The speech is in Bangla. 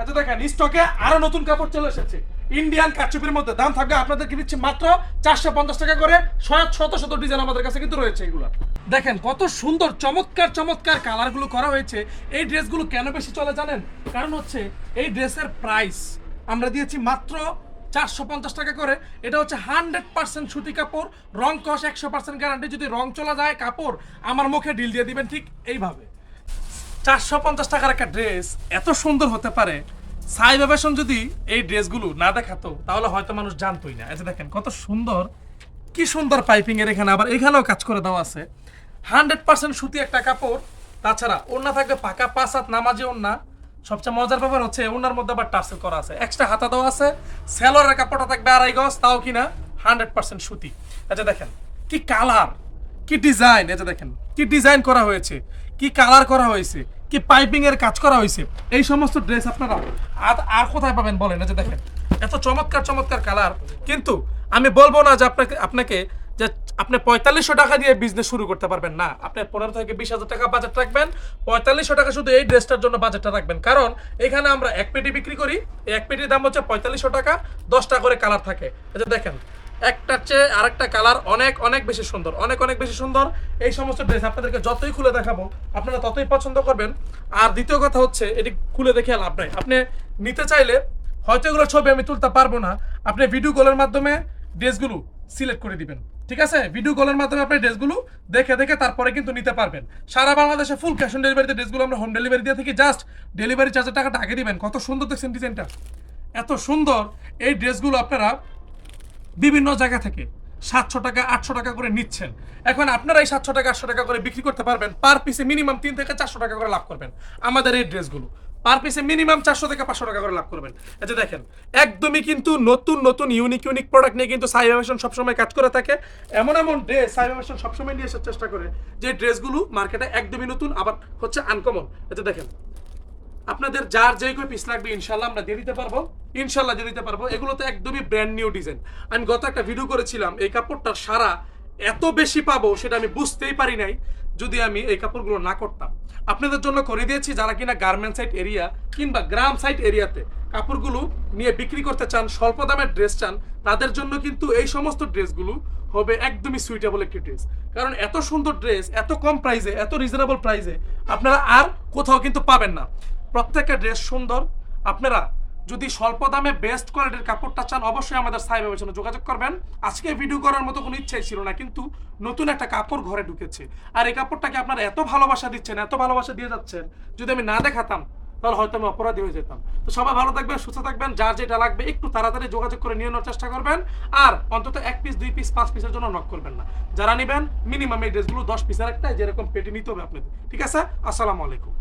আচ্ছা দেখেন স্টকে আরও নতুন কাপড় চলে এসেছে। ইন্ডিয়ান কাচুপির মধ্যে দাম থাকবে, আপনাদেরকে দিচ্ছি মাত্র চারশো পঞ্চাশ টাকা করে শত শত শত ডিজাইন আমাদের কাছে কিন্তু রয়েছে এগুলো। দেখেন, কত সুন্দর, চমৎকার চমৎকার কালারগুলো করা হয়েছে। এই ড্রেসগুলো কেন বেশি চলে জানেন? কারণ হচ্ছে এই ড্রেসের প্রাইস আমরা দিয়েছি মাত্র চারশো পঞ্চাশ টাকা করে। এটা হচ্ছে হান্ড্রেড পার্সেন্ট সুতি কাপড়, রং কস একশো পার্সেন্ট গ্যারান্টি যদি রং চলা যায় কাপড়, আমার মুখে ডিল দিয়ে দিবেন ঠিক এইভাবে। চারশো পঞ্চাশ টাকার একটা ড্রেস এত সুন্দর হতে পারে। সাই ফ্যাশন যদি এই ড্রেসগুলো না দেখাতো, তাহলে হয়তো মানুষ জানতোই না। এই যে দেখেন, কত সুন্দর, কি সুন্দর পাইপিং এর এখানে। আবার এখানেও কাজ করে দেওয়া আছে। হান্ড্রেড পার্সেন্ট সুতি একটা কাপড়। তাছাড়া ওড়না থাকবে পাকা, পাঁচ হাত নামাজি ওড়না। সবচেয়ে মজার ব্যাপার হচ্ছে ওনার মধ্যে আবার টার্সেল করা আছে। এক্সট্রা হাতা দেওয়া আছে। সেলোয়ারের কাপড়টা থাকবে আড়াই গজ, তাও কিনা হান্ড্রেড পার্সেন্ট সুতি। আচ্ছা দেখেন, কি কালার কি ডিজাইন এটা দেখেন, কি ডিজাইন করা হয়েছে, কি কালার করা হয়েছে। কি পাইপিং এর কাজ করা হয়েছে এই সমস্ত ড্রেস আপনারা আর আর কোথায় পাবেন বলেন? যে দেখেন, এত চমৎকার চমৎকার কালার কিন্তু আমি বলব না যে আপনাকে আপনাকে যে আপনি পঁয়তাল্লিশশো টাকা দিয়ে বিজনেস শুরু করতে পারবেন না। আপনি পনেরো থেকে বিশ হাজার টাকা বাজেট রাখবেন। পঁয়তাল্লিশশো টাকা শুধু এই ড্রেসটার জন্য বাজেটটা রাখবেন। কারণ এখানে আমরা এক পেটি বিক্রি করি। এক পেটির দাম হচ্ছে পঁয়তাল্লিশশো টাকা। দশটা করে কালার থাকে। যে দেখেন একটার চেয়ে আরেকটা কালার অনেক অনেক বেশি সুন্দর, অনেক অনেক বেশি সুন্দর। এই সমস্ত ড্রেস আপনাদেরকে যতই খুলে দেখাবো, আপনারা ততই পছন্দ করবেন। আর দ্বিতীয় কথা হচ্ছে, এটি খুলে দেখে লাভ নাই। আপনি নিতে চাইলে, হয়তো এগুলো ছবি আমি তুলতে পারব না। আপনি ভিডিও কলের মাধ্যমে ড্রেসগুলো সিলেক্ট করে দিবেন। ঠিক আছে? ভিডিও কলের মাধ্যমে আপনি ড্রেসগুলো দেখে দেখে তারপরে কিন্তু নিতে পারবেন। সারা বাংলাদেশে ফুল ক্যাশ অন ডেলিভারিতে ড্রেসগুলো আমরা হোম ডেলিভারি দিয়ে থাকি। জাস্ট ডেলিভারি চার্জের টাকাটা আগে দিবেন। কত সুন্দর দেখছেন ডিজাইনটা এত সুন্দর এই ড্রেসগুলো আপনারা বিভিন্ন জায়গা থেকে সাতশো টাকা, আটশো টাকা করে নিচ্ছেন। এখন আপনারা এই সাতশো টাকা, আটশো টাকা করে বিক্রি করতে পারবেন। পার পিসে মিনিমাম তিন থেকে চারশো টাকা করে লাভ করবেন। আমাদের এই ড্রেসগুলো। পার পিসে মিনিমাম চারশো থেকে পাঁচশো টাকা করে লাভ করবেন। এই যে দেখেন, একদমই কিন্তু নতুন নতুন ইউনিক ইউনিক প্রোডাক্ট নিয়ে কিন্তু ফ্যাশন সবসময় কাজ করে থাকে। এমন এমন ড্রেস সাইবা ফ্যাশন সবসময় নিয়ে আসার চেষ্টা করে যে ড্রেসগুলো মার্কেটে একদমই নতুন, আবার হচ্ছে আনকমন এই যে দেখেন, আপনাদের যার যেই কই পিস লাগবে ইনশাল্লাহ আমরা দিয়ে দিতে পারব। ইনশাল্লাহ দিয়ে দিতে পারব। এগুলো তো একদমই ব্র্যান্ড নিউ ডিজাইন আমি গত একটা ভিডিও করেছিলাম, এই কাপড়টা সারা এত বেশি পাবো সেটা আমি বুঝতেই পারি নাই, যদি আমি এই কাপড়গুলো না করতাম। আপনাদের জন্য করে দিয়েছি, যারা কিনা গার্মেন্ট সাইট এরিয়া কিংবা গ্রাম সাইট এরিয়াতে কাপড়গুলো নিয়ে বিক্রি করতে চান, স্বল্প দামের ড্রেস চান, তাদের জন্য কিন্তু এই সমস্ত ড্রেসগুলো হবে একদমই সুইটেবল একটি ড্রেস কারণ এত সুন্দর ড্রেস এত কম প্রাইসে এত রিজনেবল প্রাইসে আপনারা আর কোথাও কিন্তু পাবেন না। প্রত্যেকটা ড্রেস সুন্দর, আপনারা যদি স্বল্প দামে বেস্ট কোয়ালিটির কাপড়টা চান, অবশ্যই আমাদের সাইবার পেছনে যোগাযোগ করবেন। আজকে ভিডিও করার মতো কোনো ইচ্ছাই ছিল না, কিন্তু নতুন একটা কাপড় ঘরে ঢুকেছে। আর এই কাপড়টাকে আপনারা এত ভালোবাসা দিচ্ছেন, এত ভালোবাসা দিয়ে যাচ্ছেন, যদি আমি না দেখাতাম, তাহলে হয়তো আমি অপরাধী হয়ে যেতাম। তো সবাই ভালো থাকবেন, সুস্থ থাকবেন, যার যেটা লাগবে একটু তাড়াতাড়ি যোগাযোগ করে নিয়ে নেওয়ার চেষ্টা করবেন। আর অন্তত এক পিস দুই পিস পাঁচ পিসের জন্য নক করবেন না। যারা নেবেন মিনিমাম এই ড্রেসগুলো দশ পিসের একটা যেরকম পেটে নিতে হবে আপনাদের। ঠিক আছে? আসসালামু আলাইকুম।